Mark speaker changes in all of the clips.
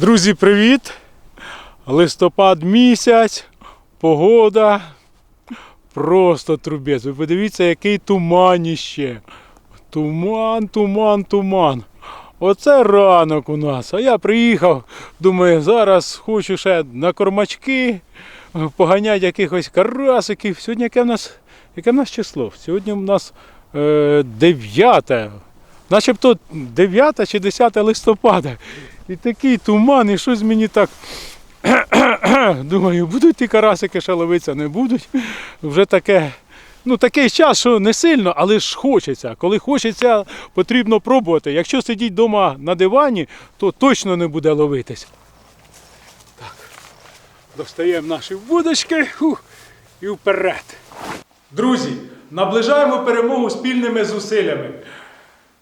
Speaker 1: Друзі, привіт! Листопад місяць, погода. Просто трубець. Ви подивіться, який туман іще. Туман, туман, туман. Оце ранок у нас. А я приїхав, думаю, зараз хочу ще на кормачки поганяти якихось карасиків. Сьогодні яке в нас, яке в нас число? Сьогодні в нас е, 9. Начебто 9 чи 10 листопада. І такий туман, і щось мені так. Думаю, будуть ті карасики ще ловитися, не будуть. Вже таке. Ну, такий час, що не сильно, але ж хочеться. Коли хочеться, потрібно пробувати. Якщо сидіть вдома на дивані, то точно не буде ловитись. Так. Достаємо наші вудочки фух, і вперед. Друзі, наближаємо перемогу спільними зусиллями.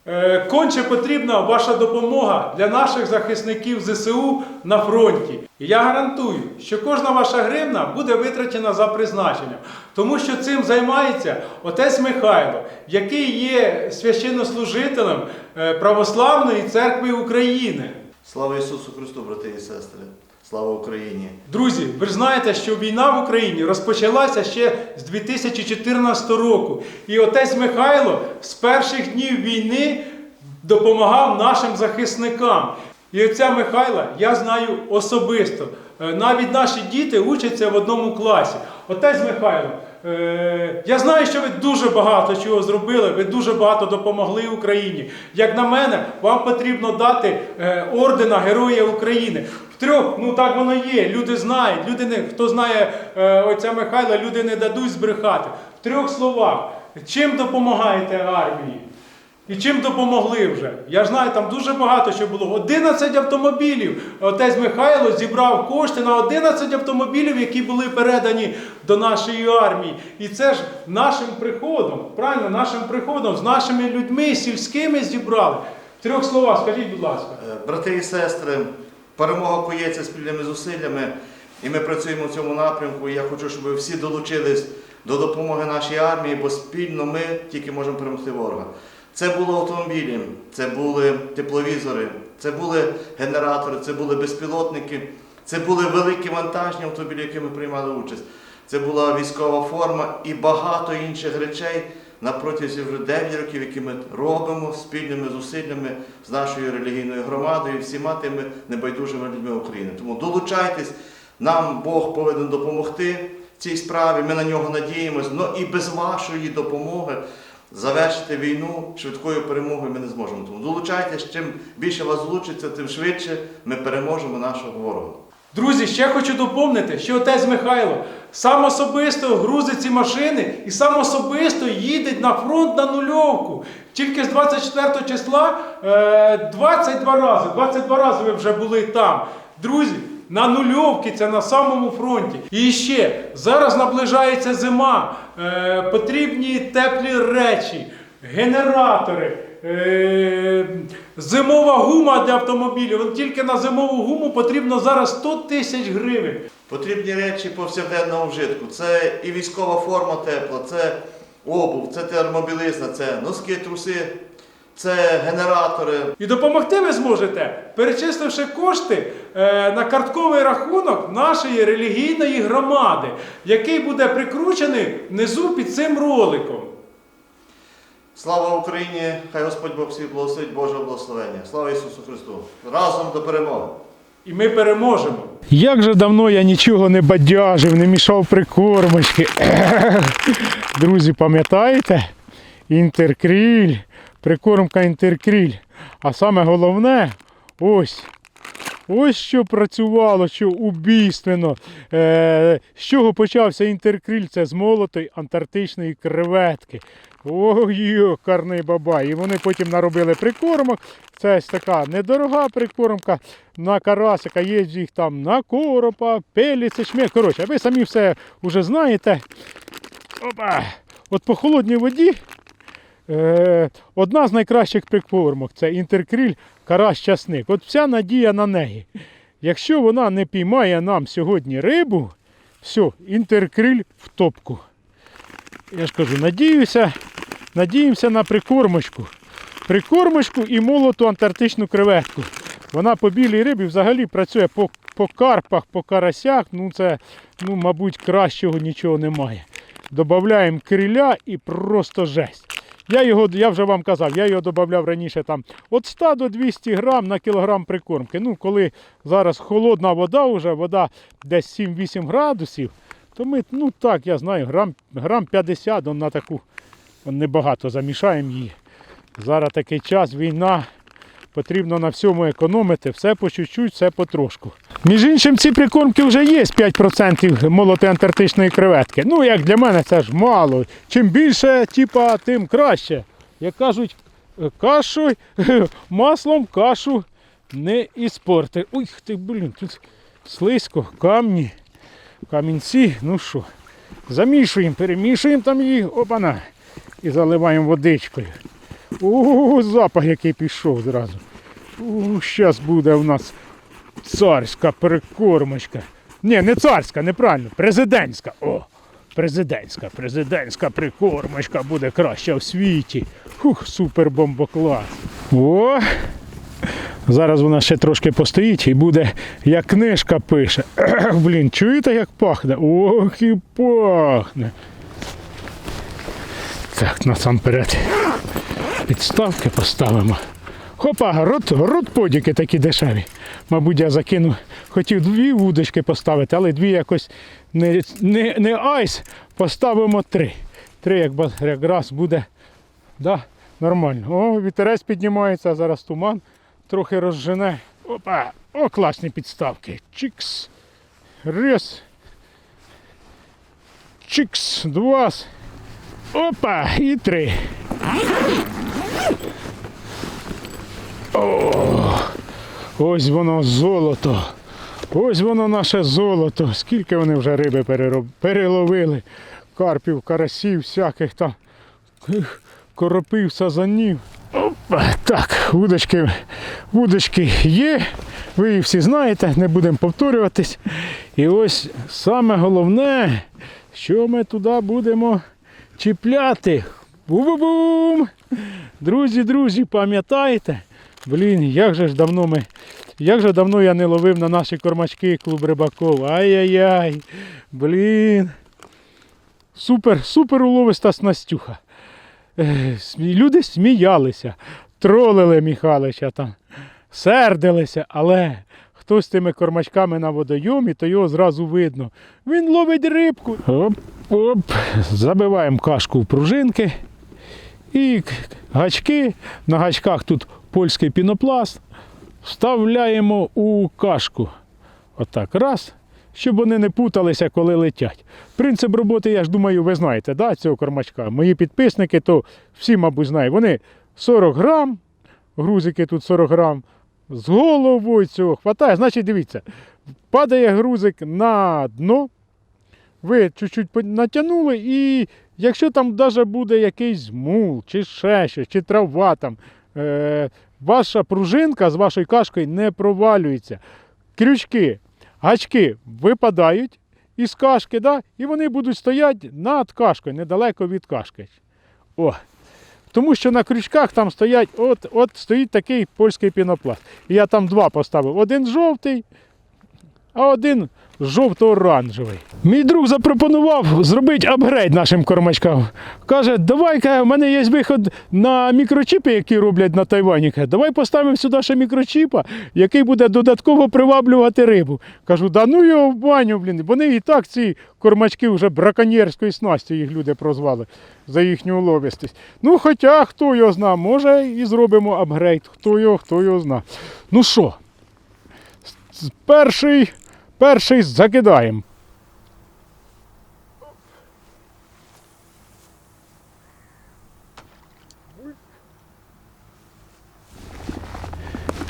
Speaker 1: Е, Конче потрібна ваша допомога для наших захисників ЗСУ на фронті. Я гарантую, що кожна ваша гривна буде витрачена за призначенням, тому що цим займається отець Михайло, який є священнослужителем е, Православної церкви України.
Speaker 2: Слава Ісусу Христу, брати і сестри! Слава Україні!
Speaker 1: Друзі, ви ж знаєте, що війна в Україні розпочалася ще з 2014 року. І отець Михайло з перших днів війни допомагав нашим захисникам. І отця Михайла я знаю особисто. Е, Навіть наші діти учаться в одному класі. Отець Михайло, е, я знаю, що ви дуже багато чого зробили, ви дуже багато допомогли Україні. Як на мене, вам потрібно дати е, ордена Героя України. Трьох, ну так воно є. Люди знають. Люди не, хто знає е, отця Михайла, люди не дадуть збрехати. В трьох словах, чим допомагаєте армії? І чим допомогли вже? Я знаю, там дуже багато що було. 11 автомобілів. Отець Михайло зібрав кошти на 11 автомобілів, які були передані до нашої армії. І це ж нашим приходом, правильно, нашим приходом, з нашими людьми сільськими зібрали. В трьох словах, скажіть, будь ласка.
Speaker 2: Е, Брати і сестри, перемога коється спільними зусиллями, і ми працюємо в цьому напрямку. І я хочу, щоб ви всі долучились до допомоги нашій армії, бо спільно ми тільки можемо перемогти ворога. Це були автомобілі, це були тепловізори, це були генератори, це були безпілотники, це були великі вантажні автомобілі, які ми приймали участь. Це була військова форма і багато інших речей на протязі вже 9 років, які ми робимо спільними зусиллями з нашою релігійною громадою, всіма тими небайдужими людьми України. Тому долучайтесь, нам Бог повинен допомогти в цій справі. Ми на нього надіємось. Ну і без вашої допомоги завершити війну швидкою перемогою ми не зможемо. Тому долучайтесь, чим більше вас долучиться, тим швидше ми переможемо нашого ворога.
Speaker 1: Друзі, ще хочу доповнити, що отець Михайло сам особисто грузить ці машини і сам особисто їде на фронт на нульовку. Тільки з 24 числа е, 22 рази, 22 рази ви вже були там. Друзі, на нульовці це на самому фронті. І ще зараз наближається зима. Е, потрібні теплі речі, генератори. Зимова гума для автомобілів. Тільки на зимову гуму потрібно зараз 100 тисяч гривень.
Speaker 2: Потрібні речі повсякденного вжитку. Це і військова форма тепла, це обув, це термобілизна, це носки, труси, це генератори.
Speaker 1: І допомогти ви зможете, перечисливши кошти е, на картковий рахунок нашої релігійної громади, який буде прикручений внизу під цим роликом.
Speaker 2: Слава Україні! Хай Господь Бог всіх благословить Божого благословення. Слава Ісусу Христу! Разом до перемоги!
Speaker 1: І ми переможемо. Як же давно я нічого не бадяжив, не мішав прикормочки. Друзі, пам'ятаєте? Інтеркріль, прикормка інтеркріль. А саме головне, ось. Ось що працювало, що убійственно. Е, з чого почався інтеркріль? Це з молотої антарктичної креветки. Ой, карний бабай. І вони потім наробили прикормок. Це ось така недорога прикормка на карасика, є їх там на коропа, пеліці, шмель. Коротше, ви самі все вже знаєте. Опа! От по холодній воді одна з найкращих прикормок це інтеркріль карась часник. От вся надія на неї. Якщо вона не піймає нам сьогодні рибу, все, інтеркриль в топку. Я ж кажу, надіюся, надіємося на прикормочку. Прикормочку і молоту антарктичну креветку. Вона по білій рибі взагалі працює по, по карпах, по карасях. Ну це, ну, мабуть, кращого нічого немає. Добавляємо криля і просто жесть. Я його, я вже вам казав, я його додавав раніше там від 100 до 200 грам на кілограм прикормки. Ну, коли зараз холодна вода, вже вода десь 7-8 градусів, то ми, ну так, я знаю, грам, грам 50 он на таку небагато замішаємо її. Зараз такий час, війна, потрібно на всьому економити, все по чуть-чуть, все потрошку. Між іншим, ці прикормки вже є 5% молоти антарктичної креветки. Ну, як для мене, це ж мало. Чим більше, типа, тим краще. Як кажуть, кашу, маслом кашу не іспорти. Ой, ти, блін, тут слизько, камні, камінці. Ну що, замішуємо, перемішуємо там її, опана, і заливаємо водичкою. О, запах який пішов зразу. Щас буде в нас царська прикормочка. Ні, не царська, неправильно, президентська. О, президентська, президентська прикормочка буде краща в світі. Хух, супер бомбоклас. О! Зараз вона ще трошки постоїть і буде, як книжка пише. Блін, чуєте, як пахне? Ох і пахне. Так, насамперед підставки поставимо. Хопа, рот, рот подіки такі дешеві. Мабуть, я закину. Хотів дві вудочки поставити, але дві якось не, не, не айс. Поставимо три. Три як якраз буде. Да, нормально. О, вітерець піднімається, зараз туман трохи розжене. Опа! О, класні підставки. Чікс. Раз. Чікс. Два. Опа! І три. Ось воно золото. Ось воно наше золото. Скільки вони вже риби перероб... переловили. Карпів, карасів, всяких там ех, коропів, сазанів. Опа, так, вудочки, вудочки є. Ви їх всі знаєте, не будемо повторюватись. І ось саме головне, що ми туди будемо чіпляти. Бу-бу-бум! Друзі, друзі, пам'ятаєте? Блін, як же ж давно ми. Як же давно я не ловив на наші кормачки клуб рибаков. Ай-яй-яй. Блін. Супер, супер уловиста снастюха. Люди сміялися, тролили Михалича там, сердилися, але хто з тими кормачками на водойомі, то його зразу видно. Він ловить рибку. Оп, оп. Забиваємо кашку в пружинки. І гачки. На гачках тут польський пінопласт. Вставляємо у кашку. Отак, раз. Щоб вони не путалися, коли летять. Принцип роботи, я ж думаю, ви знаєте, да, цього кормачка. Мої підписники, то всі, мабуть, знають. Вони 40 грам, грузики тут 40 грам, з головою цього хватає. Значить, дивіться, падає грузик на дно, ви чуть-чуть натягнули, і якщо там навіть буде якийсь мул, чи щось, чи трава там, е, ваша пружинка з вашою кашкою не провалюється. Крючки, гачки випадають із кашки, да? і вони будуть стояти над кашкою, недалеко від кашки. О. Тому що на крючках там стоять, от, от стоїть такий польський пінопласт. Я там два поставив. Один жовтий, а один жовто-оранжевий. Мій друг запропонував зробити апгрейд нашим кормачкам. Каже, давай, каже, в мене є виход на мікрочіпи, які роблять на Тайвані. Давай поставимо сюди ще мікрочіпа, який буде додатково приваблювати рибу. Кажу, да ну його в баню, блін. Вони і так ці кормачки вже браконьєрською снастю їх люди прозвали за їхню уловистість. Ну, хоча хто його зна, може і зробимо апгрейд. Хто його, хто його зна. Ну що, перший, перший закидаємо.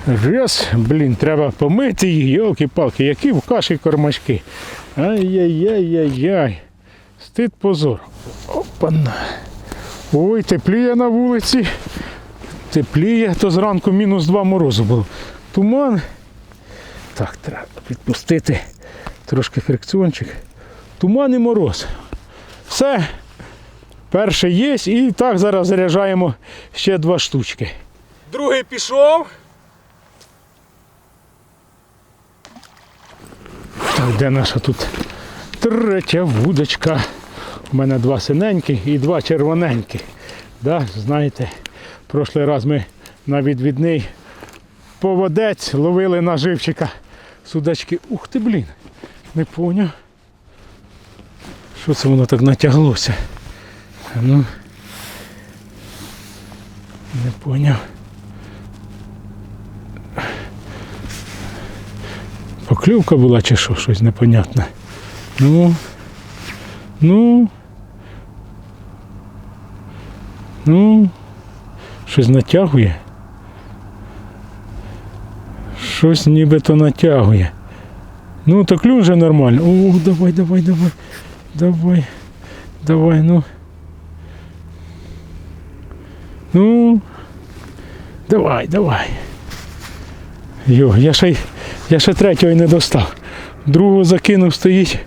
Speaker 1: Раз, блін, треба помити їх, йолки-палки, які в каші кормачки. Ай-яй-яй-яй-яй. Стид позор. Опана. Ой, тепліє на вулиці. Тепліє, то зранку мінус 2 морозу було. Туман. Так, треба відпустити трошки фрикціончик. Туман і мороз. Все, перше є і так зараз заряджаємо ще два штучки.
Speaker 3: Другий пішов.
Speaker 1: Так, де наша тут третя вудочка? У мене два синенькі і два червоненькі. Да, Знаєте, прошлий раз ми на відвідний поводець ловили наживчика судачки. Ух ти, блін, не поняв. Що це воно так натяглося? Ну, не поняв. Поклювка була чи що, щось непонятне. Ну. Ну. Ну. Щось натягує. Щось нібито натягує. Ну, то клюн вже нормально. О, давай, давай, давай. Давай. Давай, ну. Ну. Давай, давай. Йо, я ще, я ще третього й не достав. Другого закинув стоїть.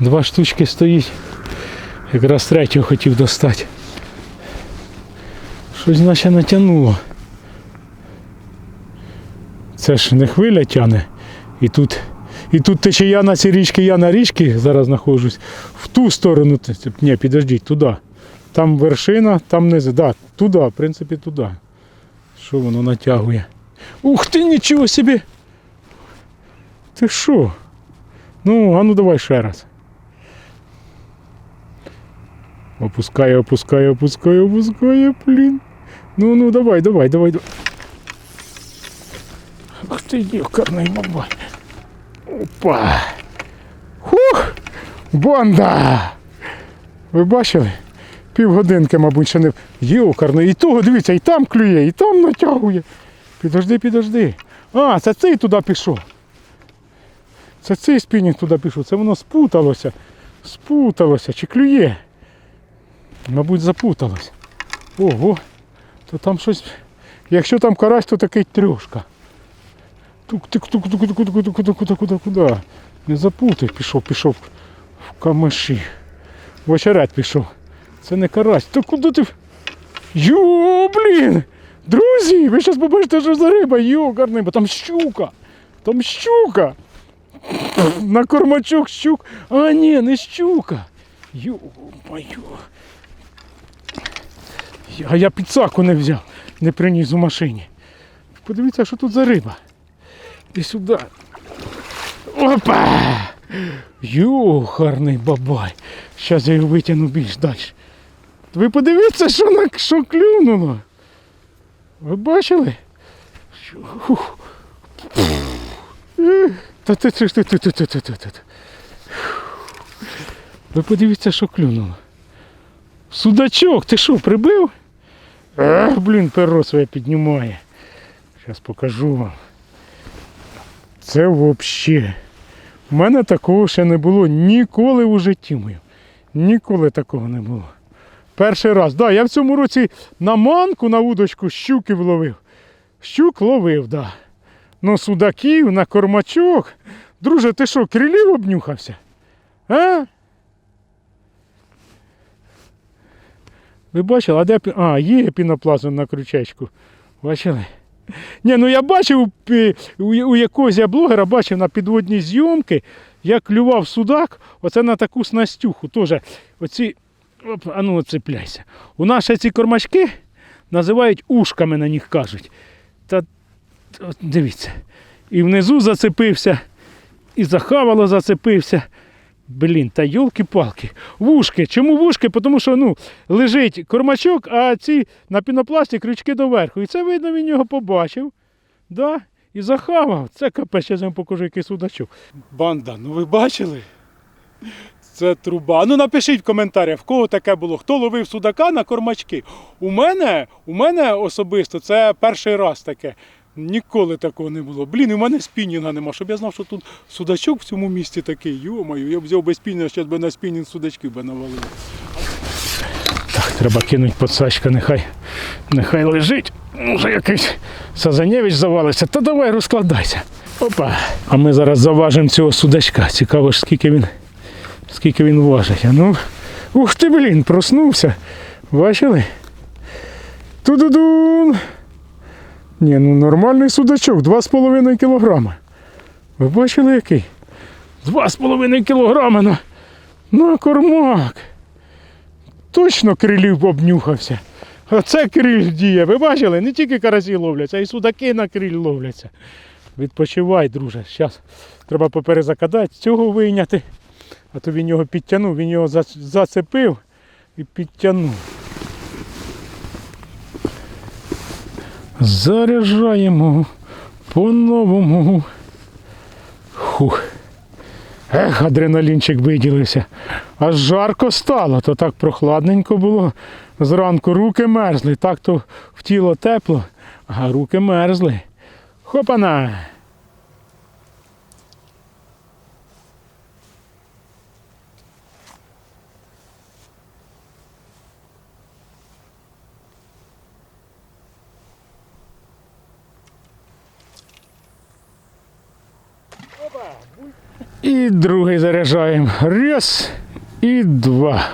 Speaker 1: Два штучки стоїть. Якраз третього хотів достати. Щось наче натягнуло. Це ж не хвиля тяне. І тут, і тут течія на цій річці, я на річці зараз знаходжусь. В ту сторону. Ні, підождіть, туди. Там вершина, там низ. Да, туди, в принципі, туди. Що воно натягує? Ух ти, нічого собі! Ти що? Ну, а ну давай ще раз. Опускає, опускає, опускає, опускає, блін. Ну, ну, давай, давай, давай, давай. Ах ти ёкарний бабай. Опа. Хух! Бонда! Ви бачили? Півгодинки, мабуть, ще не. Йокарний. І того, дивіться, і там клює, і там натягує. Підожди, підожди. А, це цей туди пішов. Це цей спінінг туди пішов. Це воно спуталося. Спуталося. Чи клює? Мабуть, запуталось. Ого. То там щось. Якщо там карась, то такий трьошка. Тук тук тук тук тук тук тук тук тук тук куди? Не запутай, пішов, пішов в камеші. В очерет пішов. Це не карась. Та куди ти? Йо, блін! Друзі, ви зараз побачите, що за риба, йо, гарний, бо там щука. Там щука. На кормачок щук. А, ні, не щука. Йо, мою. А я підсаку не взяв, не приніс у машині. Подивіться, що тут за риба. І сюди. Опа! Йо, гарний бабай. Зараз я його витягну більш далі. Ви подивіться, що, на, що клюнуло. Ви бачили? Фух. Та ти ти ти ти ти ти ти ти. Ви подивіться, що клюнуло. Судачок, ти що, прибив? Ах, блін, перо своє піднімає. Зараз покажу вам. Це взагалі. У мене такого ще не було ніколи у житті моєму. Ніколи такого не було. Перший раз. Да, я в цьому році на манку на удочку щуки вловив. Щук ловив, да. Ну, судаків на кормачок. Друже, ти що, крилів обнюхався? А? Ви бачили, а де А, є піноплазм на крючечку. Бачили? Ні, ну я бачив у, у якогось я блогера бачив на підводній зйомки, як клював судак, оце на таку снастюху. Теж оці. Оп, а ну цепляйся. У нас ці кормачки називають ушками на них кажуть. Та от дивіться. І внизу зацепився, і захавало зацепився. Блін, та йолки-палки. Вушки. Чому вушки? Тому що ну, лежить кормачок, а ці на пінопласті крючки доверху. І це видно, він його побачив. Да? І захавав. Це капець, я вам покажу, який судачок. Банда, ну ви бачили? Це труба. Ну напишіть в коментарях, в кого таке було. Хто ловив судака на кормачки? У мене, у мене особисто це перший раз таке. Ніколи такого не було. Блін, і в мене спінінга нема. Щоб я знав, що тут судачок в цьому місті такий. Йо-моє, я б взяв би спінінга, зараз би на спінінг судачків би навалив. Так, треба кинути подсачка, нехай, нехай лежить. Може якийсь Сазанєвич завалився. Та давай розкладайся. Опа. А ми зараз заважимо цього судачка. Цікаво ж, скільки він, скільки він важить. Ну, ух ти, блін, проснувся. Бачили? Ту-ду-дун. Ні, ну нормальний судачок, 2,5 кілограма. Ви бачили який? Два з половиною кілограми на, на кормак. Точно крилів обнюхався. Оце криль діє. Ви бачили? Не тільки карасі ловляться, а й судаки на криль ловляться. Відпочивай, друже. Зараз треба поперезакидати, цього вийняти. А то він його підтягнув, він його зацепив і підтягнув. Заряджаємо по-новому. Хух. Ех, адреналінчик виділився. Аж жарко стало, то так прохладненько було. Зранку руки мерзли, так то в тіло тепло, а руки мерзли. Хопана! І другий заряджаємо. Раз і два.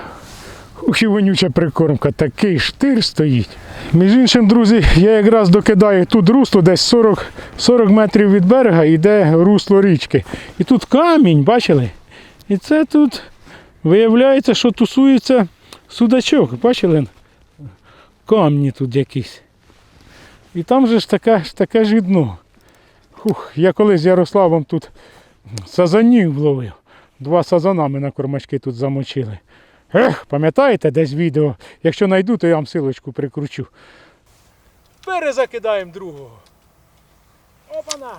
Speaker 1: Ух, і вонюча прикормка, такий штир стоїть. Між іншим, друзі, я якраз докидаю тут русло, десь 40, 40 метрів від берега йде русло річки. І тут камінь, бачили? І це тут виявляється, що тусується судачок. Бачили? Камні тут якісь. І там же ж таке, ж таке ж дно. Хух, я колись з Ярославом тут сазанів ловив. Два сазана ми на кормачки тут замочили. Ех, пам'ятаєте десь відео? Якщо знайду, то я вам силочку прикручу. Перезакидаємо другого. Опана!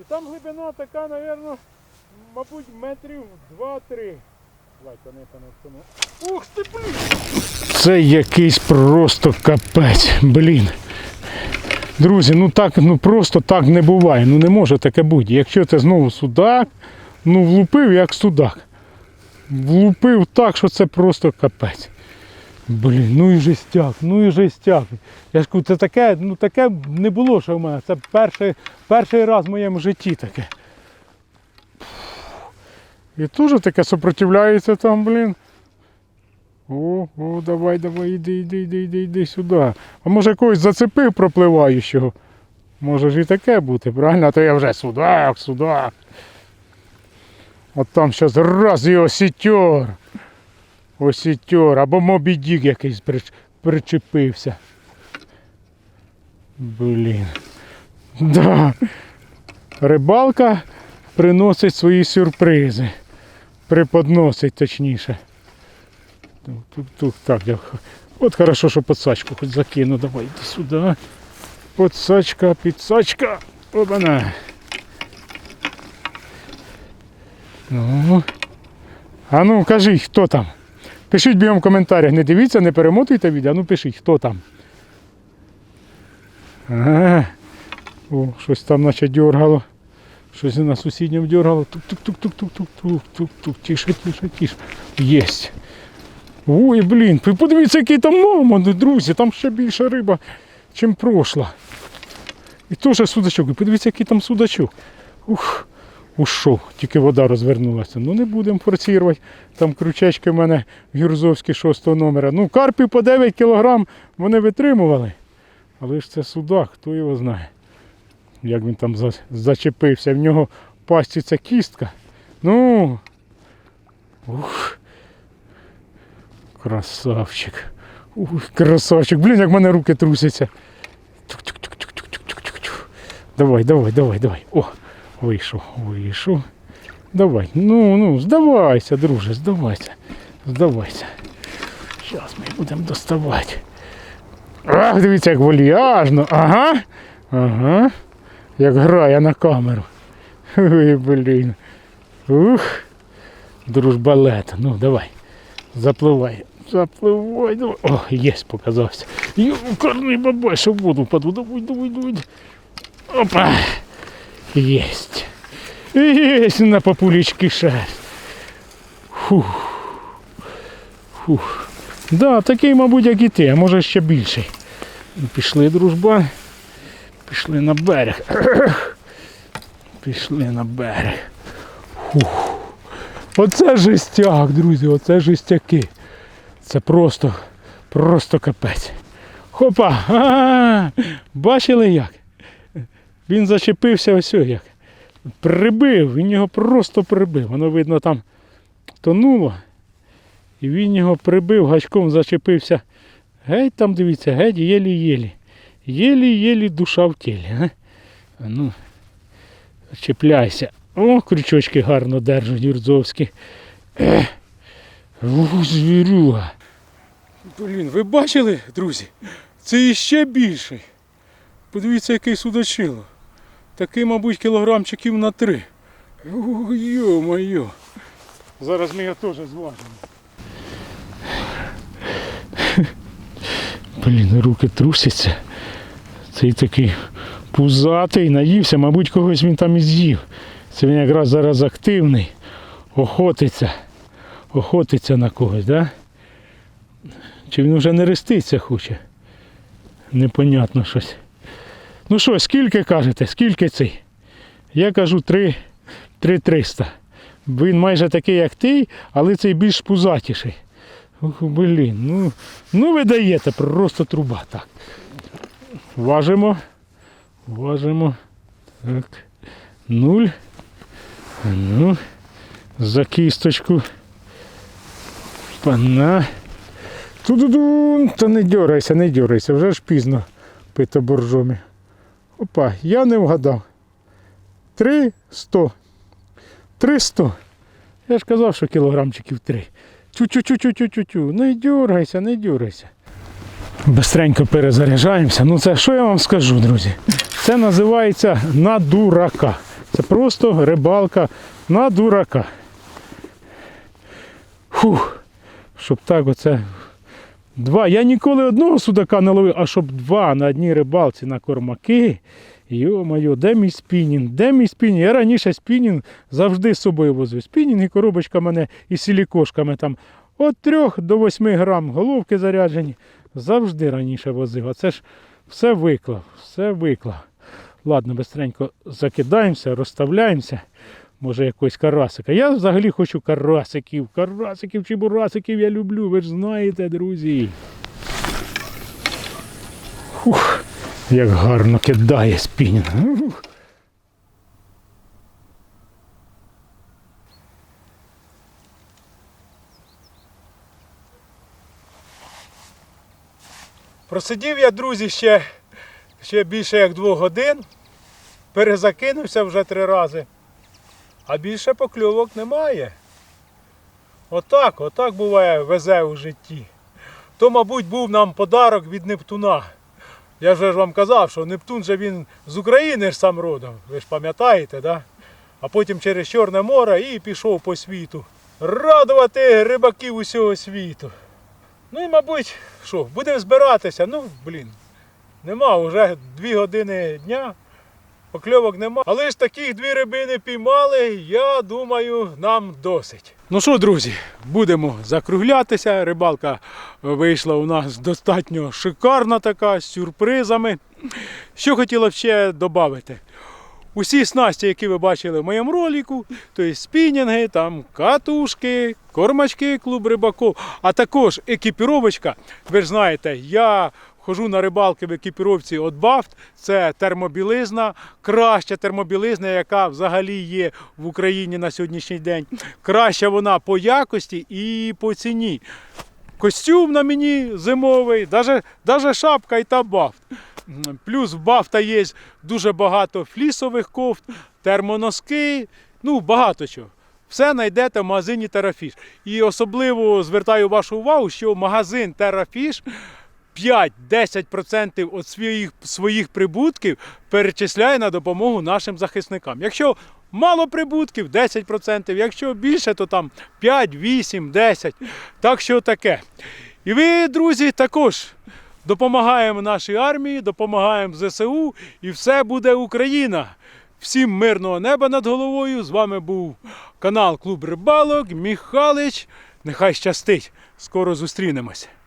Speaker 1: І там глибина така, напевно, мабуть, метрів 2-3. Давайте не пане Ух ти, блін! Це якийсь просто капець, блін. Друзі, ну так, ну просто так не буває. Ну не може таке бути. Якщо це знову судак, ну влупив як судак. Влупив так, що це просто капець. Блін, ну і жестяк, ну і жестяк. Я ж кажу, це таке, ну таке не було ще в мене. Це перший, перший раз в моєму житті таке. І теж таке сопротивляється там, блін. О, о, давай, давай, іди, іди, іди, іди, іди сюди. А може когось зацепив пропливаючого? Може ж і таке бути, правильно? А то я вже судак, судак. От там щось раз і осітьор. Осітьор. Або Мобі Дік якийсь прич- причепився. Блін. Да. Рибалка приносить свої сюрпризи. Преподносить точніше. Тут, тут, так, я... От хорошо, що подсачку хоч закину. Давай йди сюди. Подсачка, підсачка. Опана. Ну. А ну кажіть, хто там? Пишіть бігом в коментарях. Не дивіться, не перемотуйте відео, ну пишіть, хто там. Ага. О, щось там наче дергало. Щось на сусідньому дергало. Тук-тук-тук-тук-тук-тук-тук-тук. Тише, тише, тише. Єсть. Ой, блін, подивіться, який там мамонт, друзі, там ще більше риба, чим пройшла. І теж судачок. Ви подивіться, який там судачок. Ух, ушов, тільки вода розвернулася. Ну не будемо форсувати. Там крючечки в мене гюрзовські 6 номера. Ну, карпів по 9 кілограм вони витримували. Але ж це судак, хто його знає. Як він там зачепився. В нього пасті ця кістка. Ну. Ух. Красавчик. Ух, красавчик. Блін, як в мене руки трусяться. Давай, давай, давай, давай. О, вийшов, вийшов. Давай. Ну, ну, здавайся, друже, здавайся. Здавайся. Зараз ми будемо доставати. Ах, дивіться, як вольяжно. Ага. Ага. Як грає на камеру. Ой, блін. Ух. Дружбалета. Ну, давай. Запливай. Запливай. Давай. О, єсть, показався. Юкарний бабай, що в воду впаду. Давай, давай, давай. Опа. Єсть. Єсть на популічки шерсть. Фух. Фух. Да, такий, мабуть, як і ти, а може ще більший. Ну, Пішли, дружба. Пішли на берег. Пішли на берег. Фух. Оце жестяк, друзі, оце жестяки. Це просто, просто капець. Хопа! А-а-а! Бачили як? Він зачепився ось як. прибив, він його просто прибив. Воно видно там тонуло. І він його прибив, гачком зачепився. Геть там, дивіться, геть єлі-єлі. Єлі-єлі душа в тілі. А? А ну, чіпляйся. О, крючочки гарно держать юрзовські. Ух, звірюга. Блін, ви бачили, друзі? Це іще більший. Подивіться, який судачило. Такий, мабуть, кілограмчиків на три. Йо-моє. Зараз ми його теж зважимо. Блін, руки трусяться. Цей такий пузатий, наївся, мабуть, когось він там і з'їв. Це він якраз зараз активний, охотиться. Охотиться на когось, да? Чи він вже не реститься хоче? Непонятно щось. Ну що, скільки кажете? Скільки цей? Я кажу 3, 3 300. Він майже такий, як ти, але цей більш пузатіший. Ох, блін, ну, ну ви даєте, просто труба. Так. Важимо. Важимо. Так. Нуль. Ну. За кісточку. Пана. Ту-ду-ду. Та не дьорайся, не дьорайся, вже ж пізно пити боржомі. Опа, я не вгадав. Три сто. Три сто. Я ж казав, що кілограмчиків три. Тю-тю-тю-тю-тю-тю. Не дьорайся, не дьорайся. Бистренько перезаряджаємося. Ну це що я вам скажу, друзі? Це називається на дурака. Це просто рибалка на дурака. Фух. Щоб так оце. Два. Я ніколи одного судака не ловив, а щоб два на одній рибалці на кормаки. Йо-моє, де мій спінінг? Де мій спінінг? Я раніше спінінг завжди з собою возив. Спінінг і коробочка мене із сілікошками там від 3 до 8 грам головки заряджені. Завжди раніше возив. А це ж все виклав, все виклав. Ладно, бистренько закидаємося, розставляємося. Може якогось карасика. Я взагалі хочу карасиків. Карасиків чи бурасиків я люблю, ви ж знаєте, друзі. Ух, як гарно кидає спінінг.
Speaker 3: Просидів я, друзі, ще, ще більше як двох годин. Перезакинувся вже три рази. А більше покльовок немає. Отак, отак буває везе у житті. То, мабуть, був нам подарок від Нептуна. Я вже ж вам казав, що Нептун же він з України ж сам родом. Ви ж пам'ятаєте, да? А потім через Чорне море і пішов по світу. Радувати рибаків усього світу. Ну і, мабуть, що, будемо збиратися. Ну, блін, нема, вже дві години дня, покльовок нема. Але ж таких дві рибини піймали, я думаю, нам досить. Ну що, друзі, будемо закруглятися. Рибалка вийшла у нас достатньо шикарна така, з сюрпризами. Що хотіла б ще додати? Усі снасті, які ви бачили в моєму ролику, тобто спінінги, там катушки, кормачки, клуб рибаків, а також екіпіровочка. Ви ж знаєте, я хожу на рибалки в екіпіровці от Бафт. Це термобілизна, краща термобілизна, яка взагалі є в Україні на сьогоднішній день. Краща вона по якості і по ціні. Костюм на мені зимовий, навіть шапка і та бафт. Плюс в Бафта є дуже багато флісових кофт, термоноски, ну багато чого. Все знайдете в магазині Терафіш. І особливо звертаю вашу увагу, що магазин Терафіш 5-10% від своїх, своїх прибутків перечисляє на допомогу нашим захисникам. Якщо мало прибутків 10%, якщо більше, то там 5, 8, 10. Так що таке. І ви, друзі, також допомагаємо нашій армії, допомагаємо ЗСУ, і все буде Україна. Всім мирного неба над головою. З вами був канал Клуб Рибалок, Міхалич. Нехай щастить. Скоро зустрінемось.